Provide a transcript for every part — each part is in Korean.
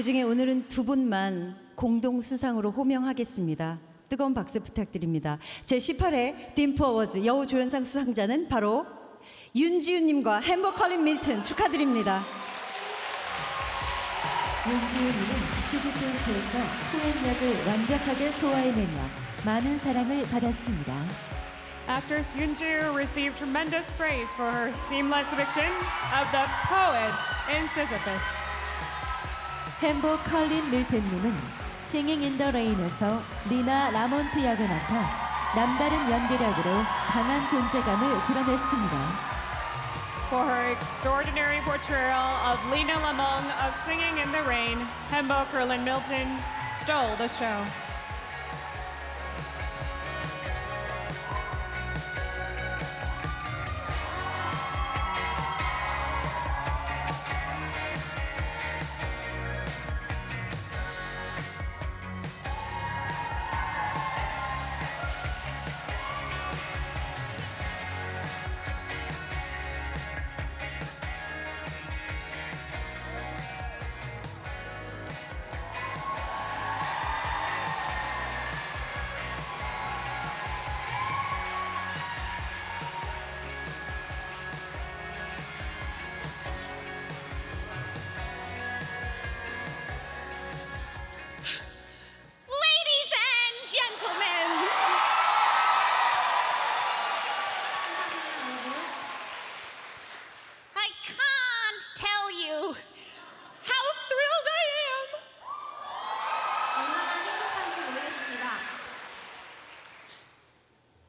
그중에 오늘은 두 분만 공동 수상으로 호명하겠습니다. 뜨거운 박수 부탁드립니다. 제 18회 딤프 어워즈 여우 조연상 수상자는 바로 윤지훈님과 햄버 컬린 밀튼 축하드립니다. 윤지훈님은 시즈핑크에서 후엔 역을 완벽하게 소화해내며 많은 사랑을 받았습니다. Actress Yoon Joo received tremendous praise for her seamless depiction of the poet in Sisyphus. 햄버 컬린 밀튼님은 싱잉 인 더 레인에서 리나 라몬트 역을 맡아 남다른 연기력으로 강한 존재감을 드러냈습니다. For her extraordinary portrayal of Lena Lamong of Singing in the Rain, Hembo Kurlin Milton stole the show.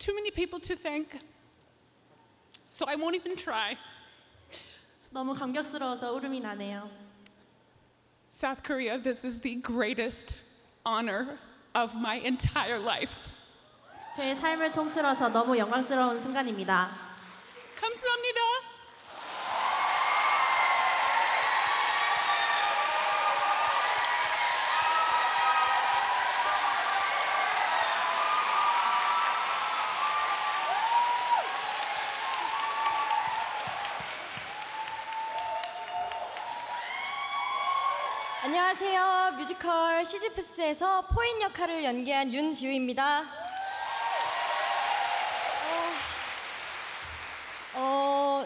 too many people to thank, so I won't even try. 너무 감격스러워서 울음이 나네요. South Korea, this is the greatest honor of my entire life. 제 삶을 통틀어서 너무 영광스러운 순간입니다. 감사합니다. 안녕하세요. 뮤지컬 시지프스에서 포인 역할을 연기한 윤지우입니다. 어, 어,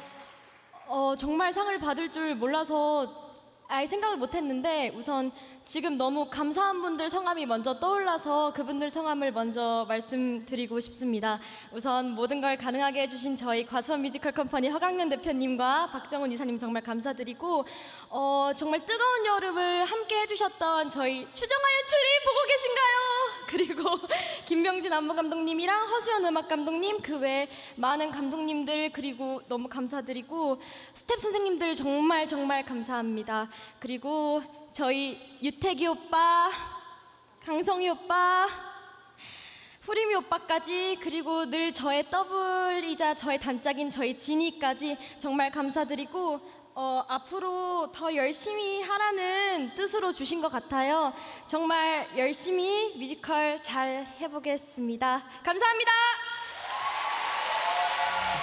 어, 정말 상을 받을 줄 몰라서 아예 생각을 못했는데 우선 지금 너무 감사한 분들 성함이 먼저 떠올라서 그분들 성함을 먼저 말씀드리고 싶습니다. 우선 모든 걸 가능하게 해주신 저희 과수원 뮤지컬 컴퍼니 허강연 대표님과 박정훈 이사님 정말 감사드리고 어, 정말 뜨거운 여름을 함께 해주셨던 저희 추정화 연출님 보고 계신가요? 그리고 김명진 안무 감독님이랑 허수연 음악 감독님 그외 많은 감독님들 그리고 너무 감사드리고 스텝 선생님들 정말 정말 감사합니다. 그리고 저희 유태기 오빠, 강성희 오빠, 후리미 오빠까지 그리고 늘 저의 더블이자 저의 단짝인 저희 지니까지 정말 감사드리고 어, 앞으로 더 열심히 하라는 뜻으로 주신 것 같아요. 정말 열심히 뮤지컬 잘 해보겠습니다. 감사합니다.